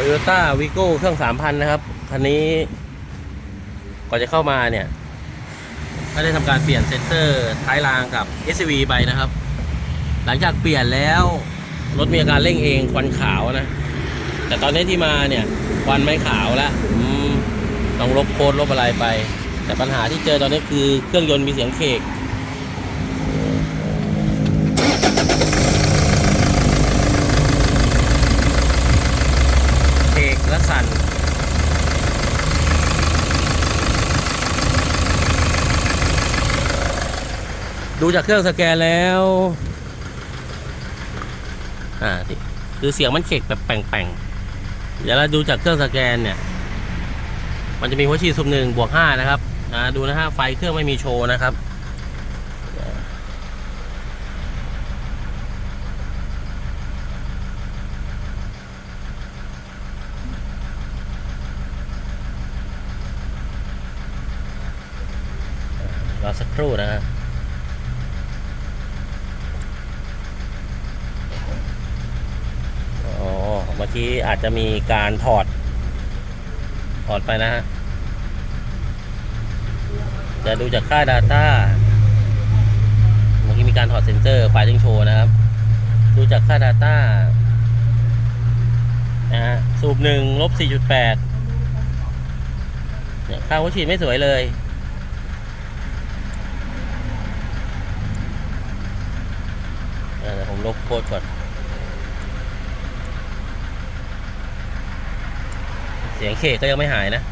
Toyota Vigo เครื่อง3,000นนะครับ คันนี้ ก่อนจะเข้ามาเนี่ยก็ได้ทำการเปลี่ยนเซนเตอร์ท้ายรางกับ SUV ไปนะครับ หลังจากเปลี่ยนแล้วรถมีอาการเร่งเองควันขาวนะ แต่ตอนนี้ที่มาเนี่ยควันไม่ขาวแล้วอืมต้องลบโค้ดลบอะไรไป แต่ปัญหาที่เจอตอนนี้คือเครื่องยนต์มีเสียงเคก เคกและสั่น ดูจากเครื่องสแกนแล้วอ่าสิคือเสียงมันเขกแบบแป่งๆเดี๋ยวเราดูจากเครื่องสแกนเนี่ย มันจะมีหัวฉีดซุมหนึ่งบวกห้านะครับอ่าดูนะฮะไฟเครื่องไม่มีโชว์นะครับรอสักครู่นะฮะ อ๋อ เมื่อกี้อาจจะมีการถอด ถอดไปนะฮะ จะดูจากค่า Data เมื่อกี้มีการถอดเซ็นเซอร์ไฟล์ทิ้งโชว์นะครับ ดูจากค่า Data นะฮะสูบหนึ่งลบสี่จุดแปดเนี่ยค่าหัวฉีดไม่สวยเลยเดี๋ยวผมลบโค้ดก่อน เสียงเคกก็ยังไม่หายนะ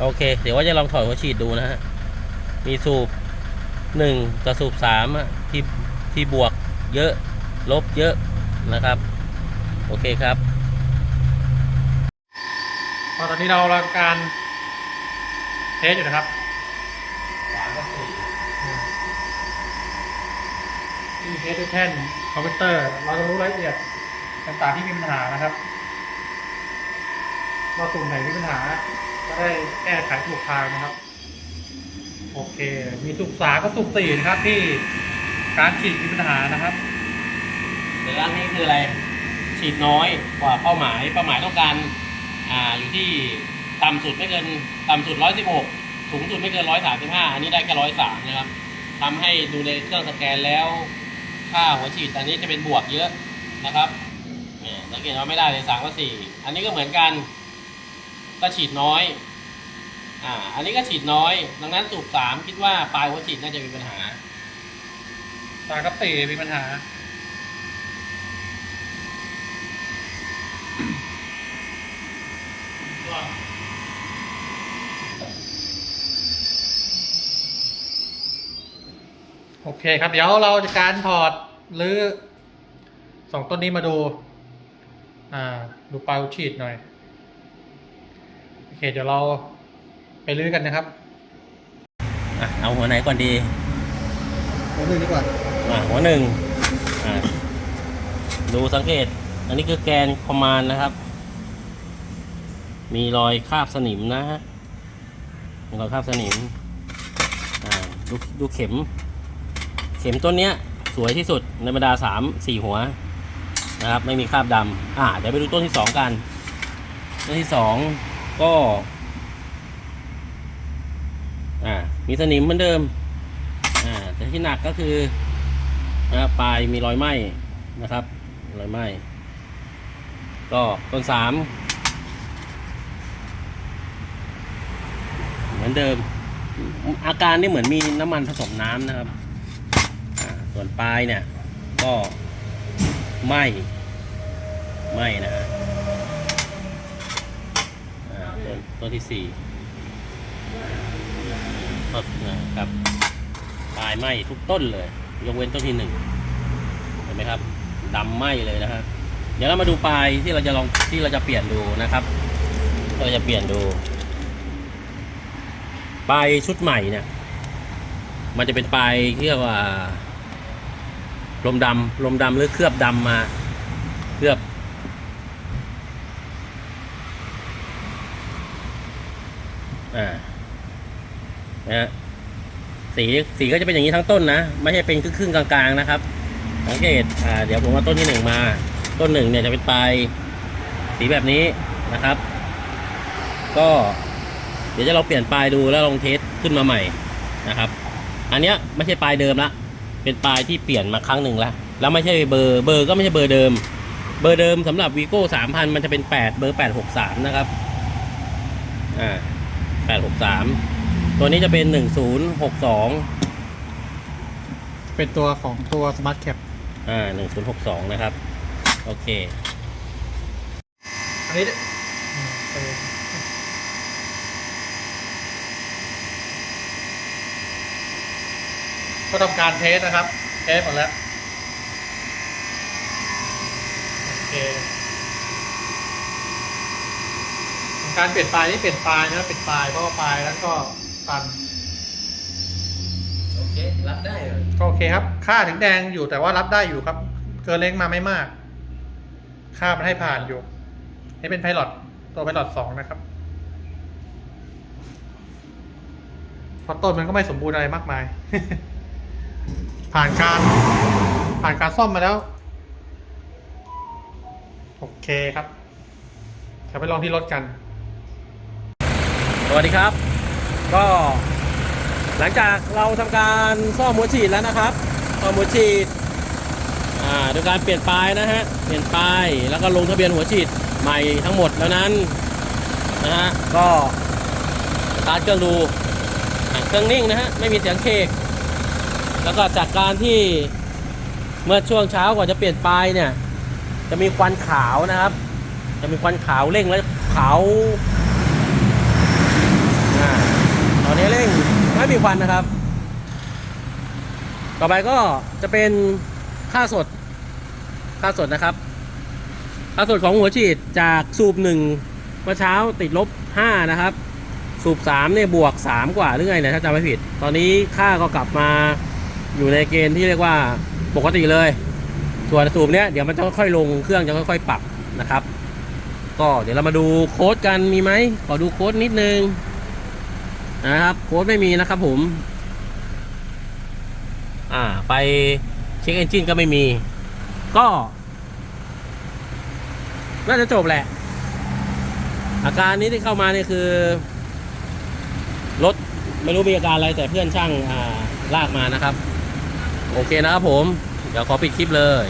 โอเค เดี๋ยวว่าจะลองถอดหัวฉีดดูนะฮะ มีสูบหนึ่งกับสูบสามที่ที่บวกเยอะลบเยอะนะครับ โอเคครับตอนนี้เรากำลังการเทสอยู่นะครับ ที่เทสด้วยแท่นคอมพิวเตอร์ เราจะรู้รายละเอียดต่างๆที่มีปัญหานะครับว่าสุ่มไหนมีปัญหา ก็ได้แก้ไขถูกทางนะครับ โอเค มีสุกสาก็สุกสี่นะครับ ที่การฉีดมีปัญหานะครับเดี๋ยวร่างนี้คืออะไร ฉีดน้อยกว่าเป้าหมาย เป้าหมายต้องการอ่าอยู่ที่ต่ำสุดไม่เกินต่ำสุดร้อยสิบหกสูงสุดไม่เกินร้อยสามสิบห้าอันนี้ได้แค่ร้อยสามนะครับทำให้ดูในเครื่องสแกนแล้ว ค่าหัวฉีดอันนี้จะเป็นบวกเยอะนะครับเนี่ยสังเกตว่าไม่ได้เลยสามกับสี่อันนี้ก็เหมือนกัน ก็ฉีดน้อย อ่า อันนี้ก็ฉีดน้อย ดังนั้นสูบสามคิดว่าปลายหัวฉีดน่าจะมีปัญหาตากระตีมีปัญหา โอเคครับ เดี๋ยวเราจะการถอดหรือสองต้นนี้มาดู อ่า ดูปลายหัวฉีดหน่อย โอเค เดี๋ยวเราไปลื้อกันนะครับอะเอาหัวไหนก่อนดีหัวหนึ่งดีกว่าอะหัวหนึ่งอะดูสังเกต อันนี้คือแกนคอมมานด์นะครับ มีรอยคราบสนิมนะฮะมีรอยคราบสนิมอ่าดูดูเข็ม เข็มต้นเนี้ยสวยที่สุดในบรรดาสามสี่หัวนะครับ ไม่มีคราบดำอ่าเดี๋ยวไปดูต้นที่สองกัน ต้นที่สองก็อ่ามีสนิมเหมือนเดิมอ่าแต่ที่หนักก็คือนะครับปลายมีรอยไหม้นะครับ รอยไหม้ก็ต้นสามเหมือนเดิม อาการนี่เหมือนมีน้ำมันผสมน้ำนะครับ ส่วนปลายเนี่ย ก็ไหมไหมนะฮะต้นต้นที่สี่ต้นนะครับปลายไหมทุกต้นเลย ยกเว้นต้นที่หนึ่งเห็นไหมครับดำไหมเลยนะฮะเดี๋ยวเรามาดูปลายที่เราจะลองที่เราจะเปลี่ยนดูนะครับ เราจะเปลี่ยนดูปลายชุดใหม่เนี่ย มันจะเป็นปลายที่เรียกว่า ลมดำลมดำหรือเคลือบดำมา เคลือบ อ่านะฮะสีสีก็จะเป็นอย่างนี้ทั้งต้นนะ ไม่ใช่เป็นครึ่งกลางๆนะครับสังเกตอ่าเดี๋ยวผมเอาต้นที่หนึ่งมา ต้นหนึ่งเนี่ยจะเป็นปลายสีแบบนี้นะครับ ก็ เดี๋ยวจะเราเปลี่ยนปลายดูแล้วลองเทสขึ้นมาใหม่นะครับ อันเนี้ยไม่ใช่ปลายเดิมละ เป็นปลายที่เปลี่ยนมาครั้งหนึ่งแล้ว แล้วไม่ใช่เบอร์เบอร์ก็ไม่ใช่เบอร์เดิม เบอร์เดิมสำหรับวีโก้สามพันมันจะเป็นแปดเบอร์แปดหกสามนะครับอ่าแปดหกสามตัวนี้จะเป็นหนึ่งศูนย์หกสองเป็นตัวของตัว Smart Cap อ่าหนึ่งศูนย์หกสองนะครับ โอเคอันนี้อืมเออ ก็ทำการเทสนะครับ เทสหมดแล้วโอเคทำการเปลี่ยนปลายนี่เปลี่ยนปลายนะเปลี่ยนปลายเพราะว่าปลายแล้วก็ตันโอเครับได้เลยก็โอเคครับ ค่าถึงแดงอยู่แต่ว่ารับได้อยู่ครับ เกินเล้งมาไม่มาก ค่ามันให้ผ่านอยู่นี่เป็นไพลอตตัวไพลอตสองนะครับเพราะต้นมันก็ไม่สมบูรณ์อะไรมากมาย ผ่านการผ่านการซ่อมมาแล้ว โอเคครับเดี๋ยวไปลองที่รถกัน สวัสดีครับ ก็หลังจากเราทำการซ่อมหัวฉีดแล้วนะครับซ่อมหัวฉีดอ่าโดยการเปลี่ยนปลายนะฮะ เปลี่ยนปลายแล้วก็ลงทะเบียนหัวฉีดใหม่ทั้งหมดแล้วนั้นนะฮะ ก็สตาร์ทเครื่องดู เครื่องนิ่งนะฮะ ไม่มีเสียงเคก แล้วก็จากการที่เมื่อช่วงเช้าก่อนจะเปลี่ยนปลายเนี่ย จะมีควันขาวนะครับ จะมีควันขาวเร่งแล้วขาวอ่าตอนนี้เร่งไม่มีควันนะครับ ต่อไปก็จะเป็นค่าสดค่าสดนะครับ ค่าสดของหัวฉีดจากสูบหนึ่งเมื่อเช้าติดลบห้านะครับ สูบสามเนี่ยบวกสามกว่าหรือไงเนี่ยถ้าจำไม่ผิด ตอนนี้ค่าก็กลับมา อยู่ในเกณฑ์ที่เรียกว่าปกติเลย ส่วนสูบเนี้ยเดี๋ยวมันจะค่อยลงเครื่องจะค่อยๆปรับนะครับ ก็เดี๋ยวเรามาดูโค้ดกันมีไหมขอดูโค้ดนิดนึงนะครับ โค้ดไม่มีนะครับผม อ่าไปเช็คเอนจินก็ไม่มี ก็ น่าจะจบแหละ อาการนี้ที่เข้ามาเนี่ยคือรถไม่รู้มีอาการอะไรแต่เพื่อนช่างอ่าลากมานะครับ โอเคนะครับผม เดี๋ยวขอปิดคลิปเลย